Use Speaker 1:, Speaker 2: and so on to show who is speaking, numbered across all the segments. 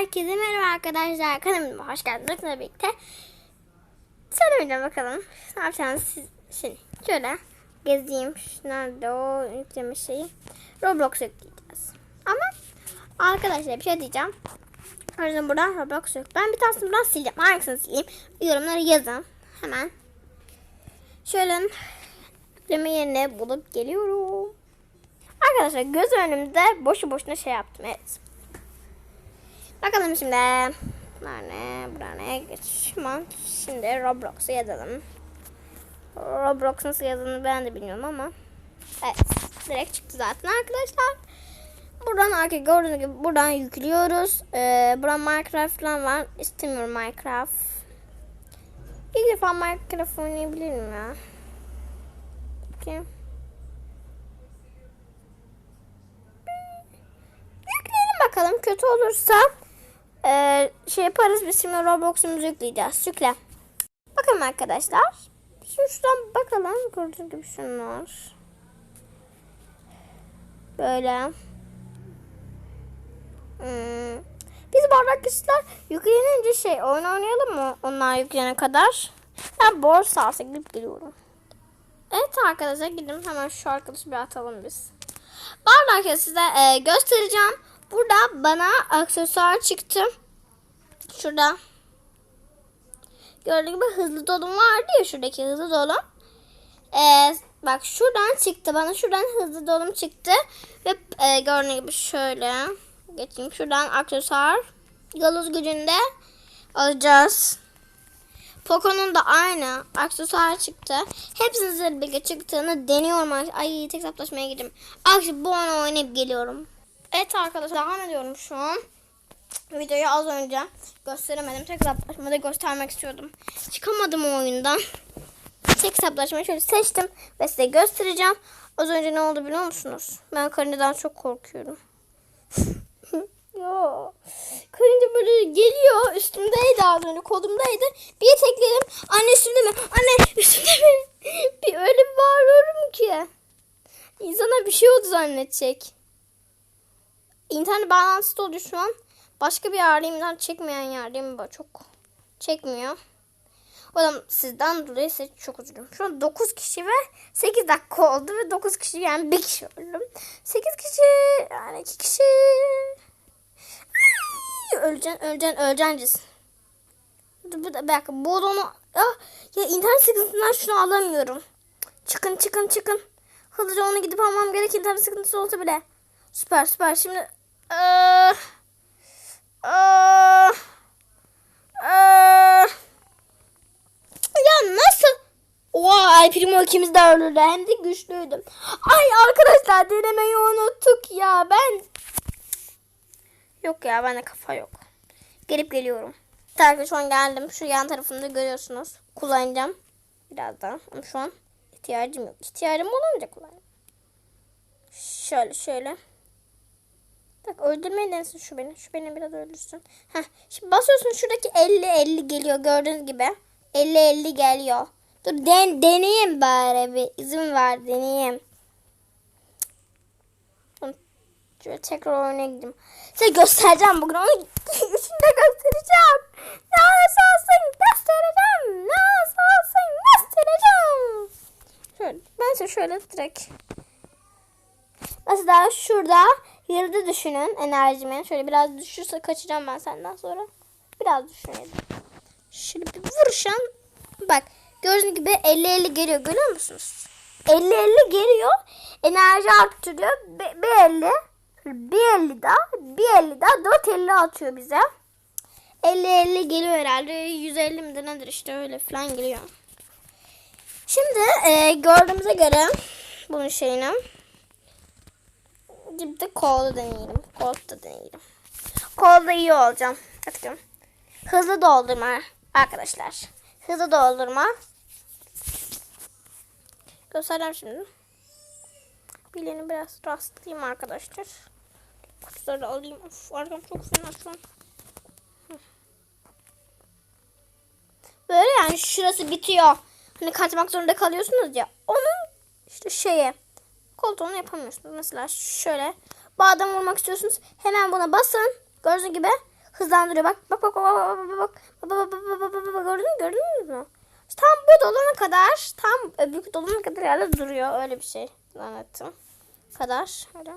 Speaker 1: Herkese merhaba arkadaşlar. Kanalıma hoş geldiniz. Tabii birlikte. Söylemeden bakalım. Ne yapacağınız siz şimdi. Şöyle gezeyim. Nerede o yükleme şeyi. Roblox yükleyeceğiz. Ama arkadaşlar bir şey diyeceğim. O yüzden buradan Roblox yok. Ben bir tanesini buradan sileceğim. Hangisini sileyim? Yorumlara yazın. Hemen. Şöyle yükleme yerine bulup geliyorum. Arkadaşlar göz önümde boşu boşuna şey yaptım. Evet. Bakalım şimdi. Bunlar ne? Bura ne? Şimdi Roblox'u yazalım. Roblox nasıl yazıldığını ben de bilmiyorum ama. Evet. Direkt çıktı zaten arkadaşlar. Buradan arka gördüğünüz gibi buradan yüklüyoruz. Ee, buradan Minecraft falan var. İstemiyorum Minecraft. İlk defa Minecraft oynayabilirim ya. Bakayım. Yükleyelim bakalım. Kötü olursa e, şey yaparız. Biz şimdi Roblox'umuzu yükleyeceğiz. Yükle. Bakalım arkadaşlar. Şimdi şuradan bakalım. Gördüğünüz gibi şunlar. Böyle. Hmm. Biz bu arkadaşlar yüklenince şey oyun oynayalım mı? Onlar yükleyene kadar. Ben borsa alsa gidip geliyorum. Evet arkadaşlar gidin hemen şu arkadaşı bir atalım biz. Bu size e, göstereceğim. Burada bana aksesuar çıktı. Şurada. Gördüğünüz gibi hızlı dolum vardı ya şuradaki hızlı dolum. E, bak şuradan çıktı. Bana şuradan hızlı dolum çıktı. Ve e, gördüğünüz gibi şöyle. Geçeyim şuradan aksesuar. Galuz gücünde alacağız. Poco'nun da aynı aksesuar çıktı. Hepsinin birlikte çıktığını deniyorum. Ay tek hesaplaşmaya gidiyorum. Akşam bu oyunu oynayıp geliyorum. Evet arkadaşlar devam ediyorum şu an. Videoyu az önce gösteremedim. Tek hesaplaşmada göstermek istiyordum. Çıkamadım o oyundan. Tek hesaplaşmayı şöyle seçtim ve size göstereceğim. Az önce ne oldu biliyor musunuz? Ben karıncadan çok korkuyorum. Yo. Karınca böyle geliyor. Üstümdeydi az önce. Kolumdaydı. Bir tekledim. Anne üstümde mi? Anne üstümde mi? bir öyle bağırıyorum ki. İnsana bir şey oldu zannedecek. İnternet bağlantısı da oluyor şu an. Başka bir. İnternet çekmeyen. Böyle çok çekmiyor. O da sizden dolayı size çok üzgünüm. Şu an 9 kişi ve 8 dakika oldu ve 9 kişi yani bir kişi öldüm. 8 kişi yani 2 kişi öleceksin, öleceksin, öleceksin. Dur bir dakika. Bu onu ah, ya internet sıkıntısından şunu alamıyorum. Çıkın, çıkın, çıkın. Hızlıca onu gidip almam gerek internet sıkıntısı olsa bile. Süper, süper. Şimdi ah, ya nasıl? Vay Primo ikimiz de öldürdü. Hem de güçlüydüm. Ay arkadaşlar denemeyi unuttuk ya. Ben Yok ya bende kafa yok. Gelip geliyorum. Arkadaşlar şu an geldim. Şu yan tarafında görüyorsunuz. Kullanacağım. Birazdan. Ama şu an ihtiyacım yok. İhtiyacım olunca kullanacağım. Şöyle şöyle. Bak öldürmeyi denesin şu beni. Şu beni biraz öldürsün. Heh. Şimdi basıyorsun şuradaki 50-50 geliyor gördüğünüz gibi. 50-50 geliyor. Dur den deneyeyim bari bir izin ver deneyeyim. Şöyle tekrar oyuna gideyim. Size göstereceğim bugün onu içinde göstereceğim. Ne olursa olsun göstereceğim. Ne olursa olsun göstereceğim. Şöyle, ben size şöyle direkt. Mesela şurada yıldı düşünün enerjimi. Şöyle biraz düşürse kaçacağım ben senden sonra. Biraz düşünelim. Şöyle bir vuruşan. Bak gördüğünüz gibi 50-50 geliyor görüyor musunuz? 50-50 geliyor. Enerji arttırıyor. Bir 50 bir 50 daha, bir 50 daha 4 50 atıyor bize. 50 50 geliyor herhalde. 150 midir nedir işte öyle falan geliyor. Şimdi e, gördüğümüze göre bunun şeyini bir de kolda deneyelim. Kolda deneyelim. Kolda iyi olacağım. Bakın. Hızlı doldurma arkadaşlar. Hızlı doldurma. Göstereceğim şimdi. Bileğini biraz rastlayayım arkadaşlar. Kutuları alayım. Of arkam çok fena şu an. Böyle yani şurası bitiyor. Hani kaçmak zorunda kalıyorsunuz ya. Onun işte şeyi. Koltuğunu yapamıyorsunuz. Mesela şöyle. Bağdan vurmak istiyorsunuz. Hemen buna basın. Gördüğünüz gibi hızlandırıyor. Bak bak bak bak bak bak bak bak bak bak bak bak bak bak gördün mü gördünüz mü? Tam bu dolana kadar tam öbür dolana kadar herhalde duruyor öyle bir şey zannettim. Kadar öyle.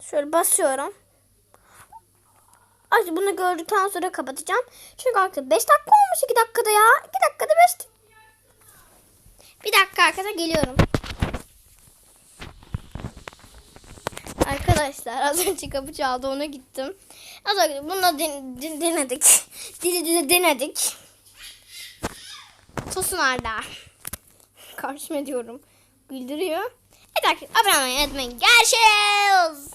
Speaker 1: Şöyle basıyorum. Ay bunu gördükten sonra kapatacağım. Çünkü artık 5 dakika olmuş 2 dakikada ya. 2 dakikada 5 Bir dakika arkadaşlar geliyorum. Arkadaşlar az önce kapı çaldı ona gittim. Az önce bunu den- den- denedik. Dili dili denedik. Tosun Arda. Karşıma diyorum. Güldürüyor. Evet arkadaşlar abone olmayı unutmayın. Görüşürüz.